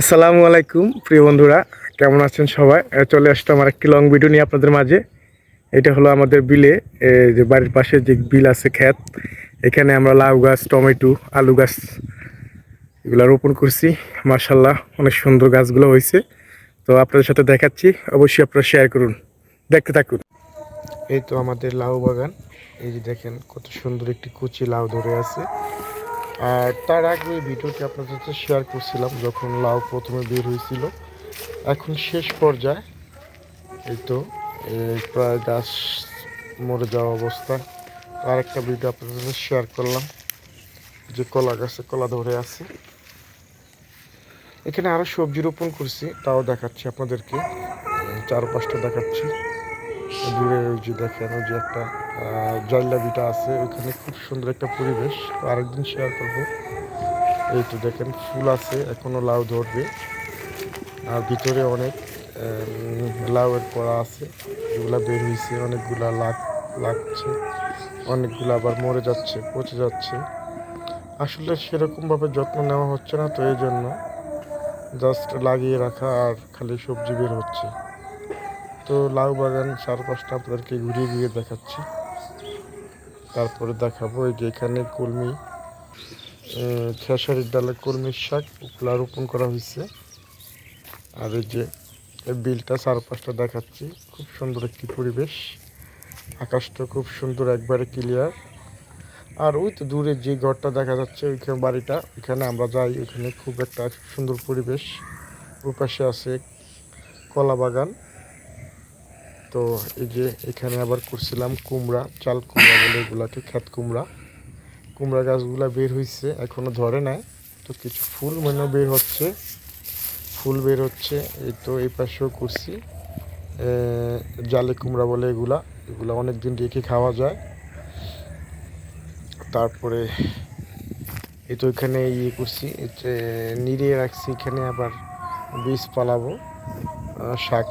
আসসালামু আলাইকুম, প্রিয় বন্ধুরা। কেমন আছেন সবাই? চলে আসতো আমার একটি লং ভিডিও নিয়ে আপনাদের মাঝে। এটা হলো আমাদের বিলে যে বাড়ির পাশে যে বিল আছে, ক্ষেত। এখানে আমরা লাউ গাছ, টমেটো, আলু গাছ এগুলো রোপণ করছি। মার্শাল্লাহ অনেক সুন্দর গাছগুলো হয়েছে। তো আপনাদের সাথে দেখাচ্ছি, অবশ্যই আপনারা শেয়ার করুন। দেখতে থাকুন। এই তো আমাদের লাউ বাগান। এই যে দেখেন, কত সুন্দর একটি কুচি লাউ ধরে আছে। আর তার আগে ভিডিওটি আপনাদের সাথে শেয়ার করছিলাম যখন লাউ প্রথমে বের হয়েছিল। এখন শেষ পর্যায়ে এই তো প্রায় গাছ মরে যাওয়া অবস্থা। আর একটা ভিডিও আপনাদের সাথে শেয়ার করলাম যে কলা গাছে কলা ধরে আছে। এখানে আরও সবজি রোপণ করছি তাও দেখাচ্ছি আপনাদেরকে। উম, চার পাঁচটা দেখাচ্ছি। দূরে ওই যে দেখেন ওই যে একটা আহ, জাইলা বিটা আছে ওইখানে খুব সুন্দর একটা পরিবেশ। তো আরেকদিন শেয়ার করব। এই তো দেখেন ফুল আছে এখনও লাউ ধরবে। আর ভিতরে অনেক লাউয়ের পড়া আছে। যেগুলা বের হয়েছে অনেকগুলা লাগ লাগছে। অনেকগুলো আবার মরে যাচ্ছে পচে যাচ্ছে। আসলে সেরকমভাবে যত্ন নেওয়া হচ্ছে না তো এই জন্য জাস্ট লাগিয়ে রাখা আর খালি সবজি বের হচ্ছে। তো লাউ বাগান চারপাশটা আপনাদেরকে ঘুরিয়ে ঘুরিয়ে দেখাচ্ছি। তারপরে দেখাবো এই যে এখানে কলমি খেসারির ডালে কলমির শাক ওগুলা রোপণ করা হয়েছে। আর এই যে বিলটা চারপাশটা দেখাচ্ছি, খুব সুন্দর একটি পরিবেশ। আকাশটা খুব সুন্দর, একবারে ক্লিয়ার আর ওই তো দূরে যে ঘরটা দেখা যাচ্ছে, ওইখানে বাড়িটা, ওইখানে আমরা যাই, ওইখানে খুব একটা সুন্দর পরিবেশ। ওই পাশে আছে কলা বাগান। তো এই যে এখানে আবার করছিলাম কুমড়া, চাল কুমড়া বলে এগুলাকে খ্যাত কুমড়া। কুমড়া গাছগুলা বের হয়েছে এখনও ধরে নাই। তো কিছু ফুল মানে বের হচ্ছে, ফুল বের হচ্ছে। এই তো এই পাশেও করছি। জালে কুমড়া বলে এগুলা এগুলা অনেক দিন রেখে খাওয়া যায়। তারপরে এই তো এখানে ইয়ে করছি নিড়িয়ে রাখছি, এখানে আবার বীজ পালাবো শাক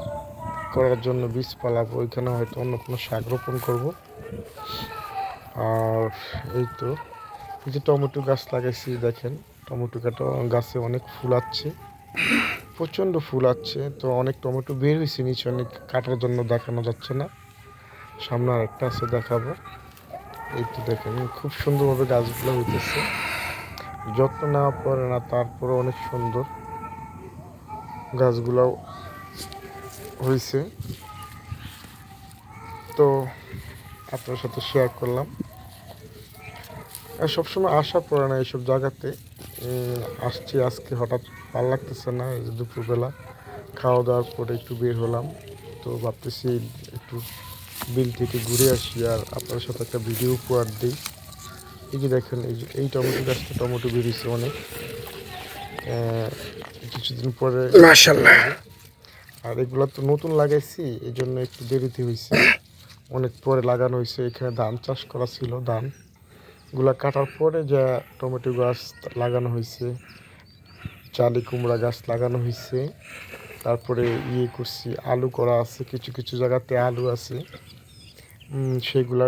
করার জন্য বীজ পালাবো, ওইখানে হয়তো অন্য কোনো শাক রোপণ করব। আর এই তো যে টমেটো গাছ লাগাইছি, দেখেন, টমেটো গাটা গাছে অনেক ফুল আছে, প্রচণ্ড ফুল আছে, তো অনেক টমেটো বের হয়েছে নিচে, অনেক কাটার জন্য দেখানো যাচ্ছে না। সামনে আর একটা আছে দেখাবো। এই তো দেখেন, খুব সুন্দরভাবে গাছগুলো হইতেছে। যত্ন নেওয়া পরে না তারপরে অনেক সুন্দর। গাছগুলাও হয়েছে। তো আপনার সাথে শেয়ার করলাম। সবসময় আসা পড়ে না এইসব জায়গাতে আসছি আজকে। হঠাৎ ভালো লাগতেছে না, এই যে দুপুরবেলা খাওয়া দাওয়ার পরে একটু বের হলাম। তো ভাবতেছি একটু বিল থেকে ঘুরে আসি আর আপনার সাথে একটা ভিডিও উপহার দিই। এই যে দেখেন, এই যে, এই টমেটো গাছটা টমেটো বেরিয়েছে অনেক। কিছুদিন পরে মাশাল্লাহ আর এগুলো তো নতুন লাগাইছি এই জন্য একটু দেরিতে হয়েছে অনেক পরে লাগানো হয়েছে এখানে ধান চাষ করা ছিল, ধান। গুলা কাটার পরে যা টমেটো গাছ লাগানো হয়েছে চালি কুমড়া গাছ লাগানো হয়েছে তারপরে ইয়ে করছি, আলু করা আছে, কিছু কিছু জায়গাতে আলু আছে। সেগুলা